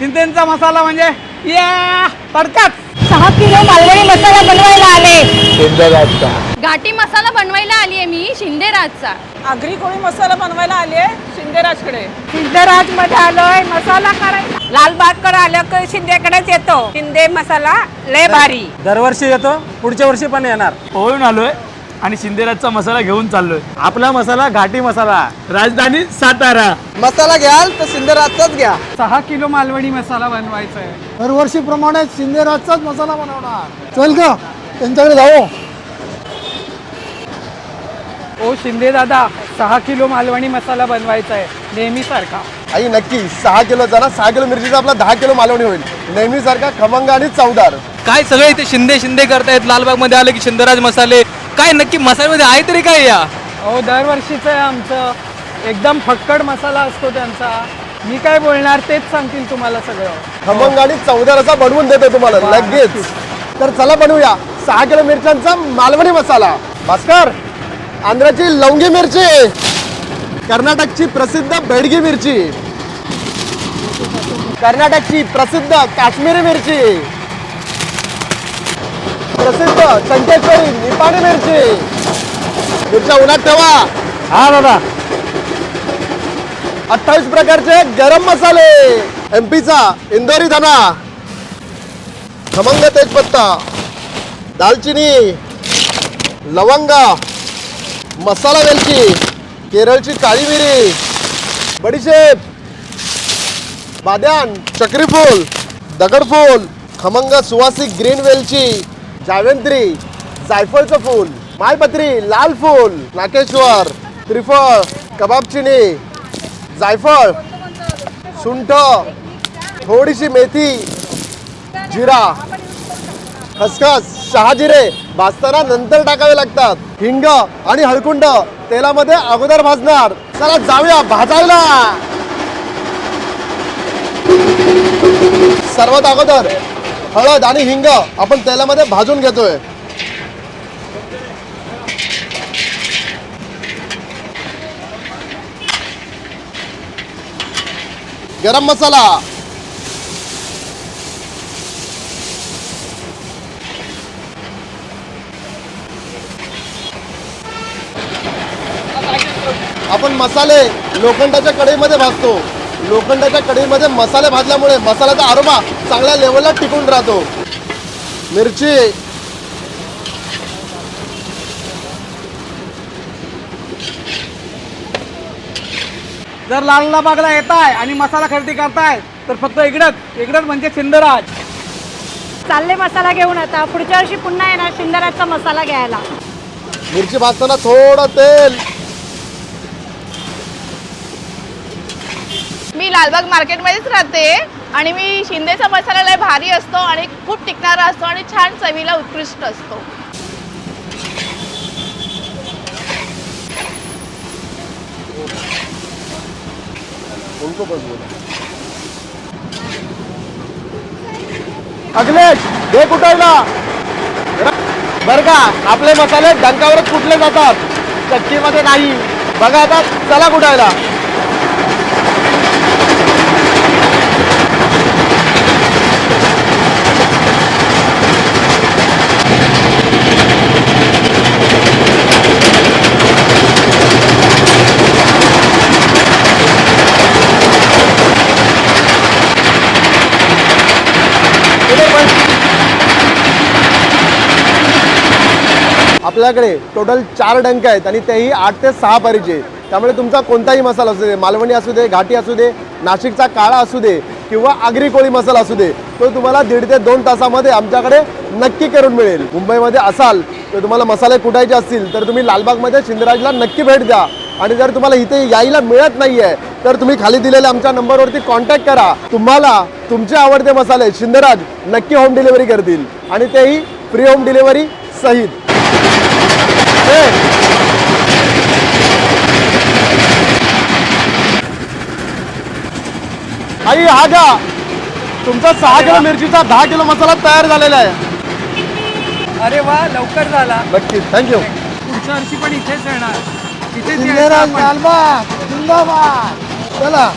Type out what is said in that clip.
शिंदेचा मसाला म्हणजे या तडकाच. सहा किलो मालवणी मसाला बनवायला आले. घाटी मसाला बनवायला आली आहे मी शिंदेराजचा. आगरी कोळी मसाला बनवायला आली आहे शिंदेराजकडे. सिद्धराजमध्ये आलोय मसाला करायला लालबागकडे आलं की शिंदेकडेच येतो. शिंदे मसाला लय भारी. दरवर्षी येतो पुढच्या वर्षी पण येणार. होऊन आलोय. आणि शिंदेराजचा मसाला घेऊन चाललोय. आपला मसाला घाटी मसाला. राजधानी सातारा. मसाला घ्याल तर सिंधराजचाच घ्या. सहा किलो मालवणी मसाला बनवायचा आहे. दरवर्षीप्रमाणे शिंदेराजचाच मसाला बनवणार. चल का त्यांच्याकडे जाऊ ओ शिंदे दादा सहा किलो मालवणी मसाला बनवायचा आहे. नेहमी सारखा. आई नक्की. सहा किलोचा ना सहा किलो मिरचीचा आपला दहा किलो मालवणी होईल. नेहमीसारखा खमंग आणि चवदार. काय सगळे इथे शिंदे शिंदे करतायत? लालबागमध्ये आले की शिंदेराज मसाले काय नक्की मसाल्यामध्ये आहे तरी काय या? हो दरवर्षीचं आहे आमचं. एकदम फक्कड मसाला असतो त्यांचा. मी काय बोलणार तेच सांगतील तुम्हाला सगळं. खमंग आणि चवदार असा बनवून देतो तुम्हाला लगेच. तर चला बनवूया. सहा किलो मिरच्यांचा मालवणी मसाला. भास्कर आंध्राची लवंगी मिरची कर्नाटकची प्रसिद्ध बेडगी मिरची कर्नाटकची प्रसिद्ध काश्मीरी मिरची. प्रसिद्ध चंकेश्वरी निपाणी मिरची. मिरच्या उन्हात ठेवा. हा दादा. अठ्ठावीस प्रकारचे गरम मसाले. एमपीचा इंदोरी धना. खमंग तेजपत्ता. दालचिनी. लवंग. मसाला वेलची. केरळची काळी मिरी. बडीशेप. बाद्यान चक्रीफूल. दगडफूल. खमंग सुवासिक ग्रीन वेलची. जावेंत्री जायफळचं फूल मालपत्री लाल फूल नाकेश्वर त्रिफळ कबाब चिनी जायफळ सुंठ थोडीशी मेथी जिरा खसखस शहाजिरे भाजताना नंतर टाकावे लागतात. हिंग आणि हळकुंड तेलामध्ये अगोदर भाजणार. चला जाऊया भाजायला. सर्वात अगोदर हळद आणि हिंग आपण तेलामध्ये भाजून घेतोय. गरम मसाला. आपण मसाले लोखंडाच्या कढईमध्ये भाजतो. लोखंडाच्या कढईमध्ये मसाले भाजल्यामुळे मसाल्याचा आरोमा चांगल्या लेवलला टिकून राहतो. मिरची. जर लालबागला येताय आणि मसाला खरेदी करताय तर फक्त इकडंच इकडंच म्हणजे शिंदराज. चालले मसाला घेऊन आता. पुढच्या वर्षी पुन्हा येणार शिंदराजचा मसाला घ्यायला. मिरची भाजताना थोडं तेल. मी लालबाग मार्केटमध्येच राहते. आणि मी शिंदेचा मसाला लय भारी असतो आणि खूप टिकणारा असतो आणि छान चवीला उत्कृष्ट असतो. अखिलेश दे कुटायला बर का आपले मसाले डंकावरच कुठले जातात? चक्कीमध्ये नाही. बघा आता चला कुटायला आपल्याकडे टोटल चार डंक आहेत आणि तेही आठ ते सहा पारीचे. त्यामुळे तुमचा कोणताही मसाला असू दे मालवणी असू दे घाटी असू दे नाशिकचा काळा असू दे किंवा आगरी कोळी मसाला असू दे तो तुम्हाला दीड ते दोन तासामध्ये आमच्याकडे नक्की करून मिळेल. मुंबईमध्ये असाल तर तुम्हाला मसाले कुटायचे असतील तर तुम्ही लालबागमध्ये शिंदराजला नक्की भेट द्या. आणि जर तुम्हाला इथे यायला मिळत नाही आहे तर तुम्ही खाली दिलेल्या आमच्या नंबरवरती कॉन्टॅक्ट करा. तुम्हाला तुमचे आवडते मसाले शिंदराज नक्की होम डिलिव्हरी करतील. आणि तेही फ्री होम डिलिव्हरी सहित. आई हा घ्या. तुमचा सहा किलो मिरचीचा दहा किलो मसाला तयार झालेला आहे. अरे वा लवकर झाला. नक्कीच. थँक्यू पुढच्या वर्षी पण इथेच येणार जिंदाबाद. चला.